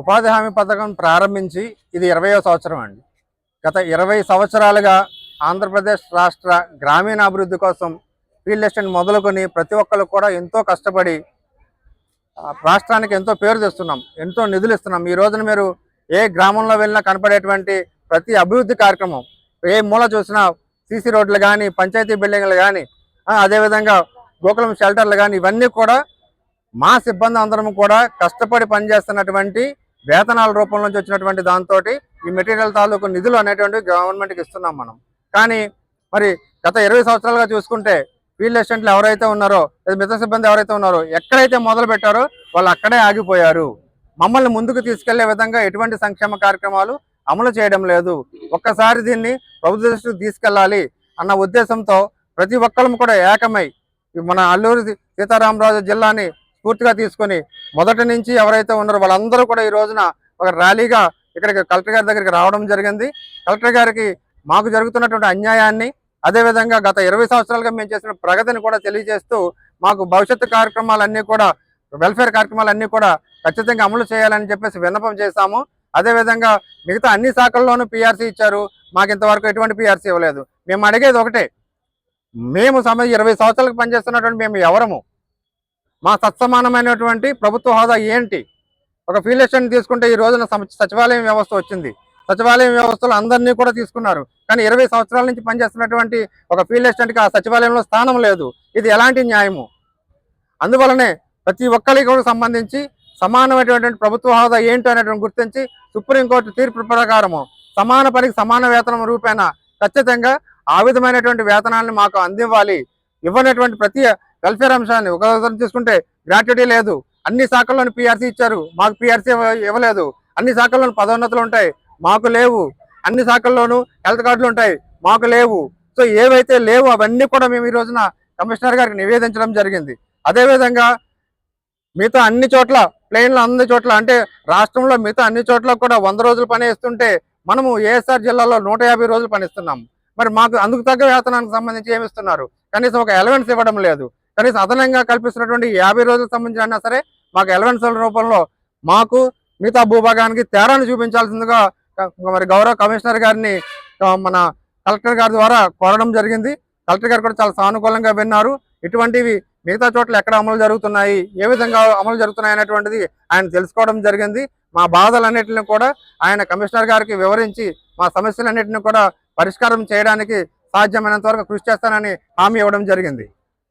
ఉపాధి హామీ పథకం ప్రారంభించి ఇది ఇరవయో సంవత్సరం అండి. గత ఇరవై సంవత్సరాలుగా ఆంధ్రప్రదేశ్ రాష్ట్ర గ్రామీణాభివృద్ధి కోసం ఫీల్డ్ ఎస్టేట్ మొదలుకొని ప్రతి ఒక్కరు కూడా ఎంతో కష్టపడి రాష్ట్రానికి ఎంతో పేరు తెస్తున్నాం ఎంతో నిధులు ఇస్తున్నాం. ఈ రోజున మీరు ఏ గ్రామంలో వెళ్ళినా కనపడేటువంటి ప్రతి అభివృద్ధి కార్యక్రమం ఏ మూల చూసినా సీసీ రోడ్లు కానీ పంచాయతీ బిల్డింగ్లు కానీ అదేవిధంగా గోకులం షెల్టర్లు కానీ ఇవన్నీ కూడా మా సిబ్బంది అందరం కూడా కష్టపడి పనిచేస్తున్నటువంటి వేతనాల రూపంలో నుంచి వచ్చినటువంటి దాంతో ఈ మెటీరియల్ తాలూకు నిధులు అనేటువంటి గవర్నమెంట్కి ఇస్తున్నాం మనం. కానీ మరి గత ఇరవై సంవత్సరాలుగా చూసుకుంటే ఫీల్డ్ అసిస్టెంట్లు ఎవరైతే ఉన్నారో లేదా మిగతా సిబ్బంది ఎవరైతే ఉన్నారో ఎక్కడైతే మొదలు పెట్టారో వాళ్ళు అక్కడే ఆగిపోయారు. మమ్మల్ని ముందుకు తీసుకెళ్ళే విధంగా ఎటువంటి సంక్షేమ కార్యక్రమాలు అమలు చేయడం లేదు. ఒక్కసారి దీన్ని ప్రభుత్వ దృష్టికి తీసుకెళ్ళాలి అన్న ఉద్దేశంతో ప్రతి ఒక్కరూ కూడా ఏకమై మన అల్లూరి సీతారామరాజు జిల్లాని స్ఫూర్తిగా తీసుకొని మొదటి నుంచి ఎవరైతే ఉన్నారో వాళ్ళందరూ కూడా ఈ రోజున ఒక ర్యాలీగా ఇక్కడికి కలెక్టర్ గారి దగ్గరికి రావడం జరిగింది. కలెక్టర్ గారికి మాకు జరుగుతున్నటువంటి అన్యాయాన్ని అదేవిధంగా గత ఇరవై సంవత్సరాలుగా మేము చేసిన ప్రగతిని కూడా తెలియజేస్తూ మాకు భవిష్యత్తు కార్యక్రమాలన్నీ కూడా వెల్ఫేర్ కార్యక్రమాలన్నీ కూడా ఖచ్చితంగా అమలు చేయాలని చెప్పేసి విన్నపం చేశాము. అదేవిధంగా మిగతా అన్ని శాఖల్లోనూ పీఆర్సీ ఇచ్చారు. మాకు ఇంతవరకు ఎటువంటి పిఆర్సీ ఇవ్వలేదు. మేము అడిగేది ఒకటే. మేము సమ ఇరవై సంవత్సరాలకు పనిచేస్తున్నటువంటి మేము ఎవరము? మా సత్సమానమైనటువంటి ప్రభుత్వ హోదా ఏంటి? ఒక ఫీల్డ్ అసిస్టెంట్ తీసుకుంటే ఈ రోజున సచివాలయం వ్యవస్థ వచ్చింది. సచివాలయం వ్యవస్థలో అందరినీ కూడా తీసుకున్నారు. కానీ ఇరవై సంవత్సరాల నుంచి పనిచేస్తున్నటువంటి ఒక ఫీల్డ్ అసిస్టెంట్కి ఆ సచివాలయంలో స్థానం లేదు. ఇది ఎలాంటి న్యాయము? అందువలనే ప్రతి ఒక్కరికి సంబంధించి సమానమైనటువంటి ప్రభుత్వ హోదా ఏంటో అనేటువంటి గుర్తించి సుప్రీంకోర్టు తీర్పు ప్రకారము సమాన పనికి సమాన వేతనం రూపేణ ఖచ్చితంగా ఆ విధమైనటువంటి వేతనాన్ని మాకు అందివ్వాలి. ఇవ్వనటువంటి ప్రతి వెల్ఫేర్ అంశాన్ని. ఒక ఉదాహరణ తీసుకుంటే గ్రాట్యుటీ లేదు. అన్ని శాఖల్లోని పిఆర్సీ ఇచ్చారు. మాకు పిఆర్సీ ఇవ్వలేదు. అన్ని శాఖల్లోని పదోన్నతులు ఉంటాయి. మాకు లేవు. అన్ని శాఖల్లోనూ హెల్త్ కార్డులు ఉంటాయి. మాకు లేవు. సో ఏవైతే లేవు అవన్నీ కూడా మేము ఈ రోజున కమిషనర్ గారికి నివేదించడం జరిగింది. అదేవిధంగా మిగతా అన్ని చోట్ల ప్లేన్లు అన్ని చోట్ల అంటే రాష్ట్రంలో మిగతా అన్ని చోట్ల కూడా వంద రోజులు పని ఇస్తుంటే మనము ఏఎస్ఆర్ జిల్లాలో నూట యాభై రోజులు పనిస్తున్నాం. మరి మాకు అందుకు తగ్గ వేతనానికి సంబంధించి ఏమిస్తున్నారు కనీసం ఒక ఎలవెన్స్ ఇవ్వడం లేదు. కనీసం అదనంగా కల్పిస్తున్నటువంటి యాభై రోజులకు సంబంధించిన అయినా సరే మాకు ఎలవెన్స్ల రూపంలో మాకు మిగతా భూభాగానికి తేడాను చూపించాల్సిందిగా మరి గౌరవ కమిషనర్ గారిని మన కలెక్టర్ గారి ద్వారా కోరడం జరిగింది. కలెక్టర్ గారు కూడా చాలా సానుకూలంగా విన్నారు. ఇటువంటివి మిగతా చోట్ల ఎక్కడ అమలు జరుగుతున్నాయి ఏ విధంగా అమలు జరుగుతున్నాయి అనేటువంటిది ఆయన తెలుసుకోవడం జరిగింది. మా బాధలన్నింటిని కూడా ఆయన కమిషనర్ గారికి వివరించి మా సమస్యలన్నింటిని కూడా పరిష్కారం చేయడానికి సాధ్యమైనంత వరకు కృషి చేస్తానని హామీ ఇవ్వడం జరిగింది.